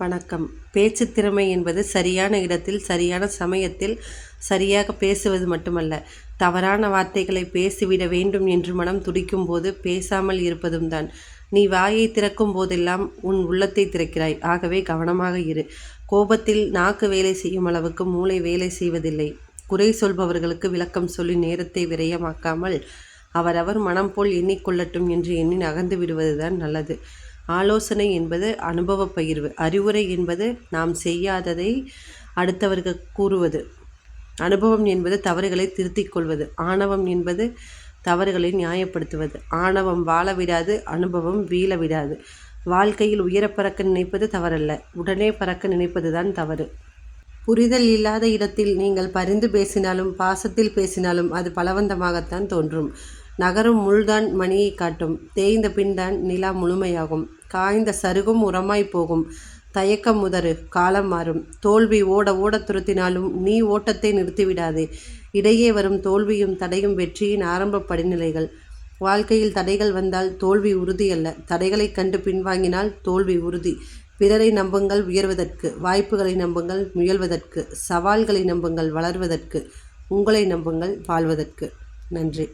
வணக்கம். பேச்சு திறமை என்பது சரியான இடத்தில் சரியான சமயத்தில் சரியாக பேசுவது மட்டுமல்ல. தவறான வார்த்தைகளை பேசிவிட வேண்டும் என்று மனம் துடிக்கும் போது பேசாமல் இருப்பதும் தான். நீ வாயை திறக்கும் போதெல்லாம் உன் உள்ளத்தை திறக்கிறாய். ஆகவே கவனமாக இரு. கோபத்தில் நாக்கு வேலை செய்யும் அளவுக்கு மூளை வேலை செய்வதில்லை. குறை சொல்பவர்களுக்கு விளக்கம் சொல்லி நேரத்தை விரயமாக்காமல் அவரவர் மனம் போல் எண்ணிக்கொள்ளட்டும் என்று எண்ணி நகர்ந்து விடுவதுதான் நல்லது. ஆலோசனை என்பது அனுபவ பகிர்வு. அறிவுரை என்பது நாம் செய்யாததை அடுத்தவர்கள் கூறுவது. அனுபவம் என்பது தவறுகளை திருத்திக் கொள்வது. ஆணவம் என்பது தவறுகளை நியாயப்படுத்துவது. ஆணவம் வாழ விடாது அனுபவம் வீழ விடாது. வாழ்க்கையில் உயர பறக்க நினைப்பது தவறல்ல. உடனே பறக்க நினைப்பதுதான் தவறு. புரிதல் இல்லாத இடத்தில் நீங்கள் பரிந்து பேசினாலும் பாசத்தில் பேசினாலும் அது பலவந்தமாகத்தான் தோன்றும். நகரும் முள்தான் மணியை காட்டும். தேய்ந்த பின்தான் நிலா முழுமையாகும். காய்ந்த சருகும் உரமாய் போகும். தயக்கம் முதறு காலம் மாறும். தோல்வி ஓட ஓட துரத்தினாலும் நீ ஓட்டத்தை நிறுத்திவிடாதே. இடையே வரும் தோல்வியும் தடையும் வெற்றியின் ஆரம்ப படிநிலைகள். வாழ்க்கையில் தடைகள் வந்தால் தோல்வி உறுதி அல்ல. கண்டு பின்வாங்கினால் தோல்வி உறுதி. பிறரை நம்புங்கள் உயர்வதற்கு வாய்ப்புகளை நம்புங்கள் முயல்வதற்கு சவால்களை நம்புங்கள் வளர்வதற்கு உங்களை நம்புங்கள் வாழ்வதற்கு. நன்றி.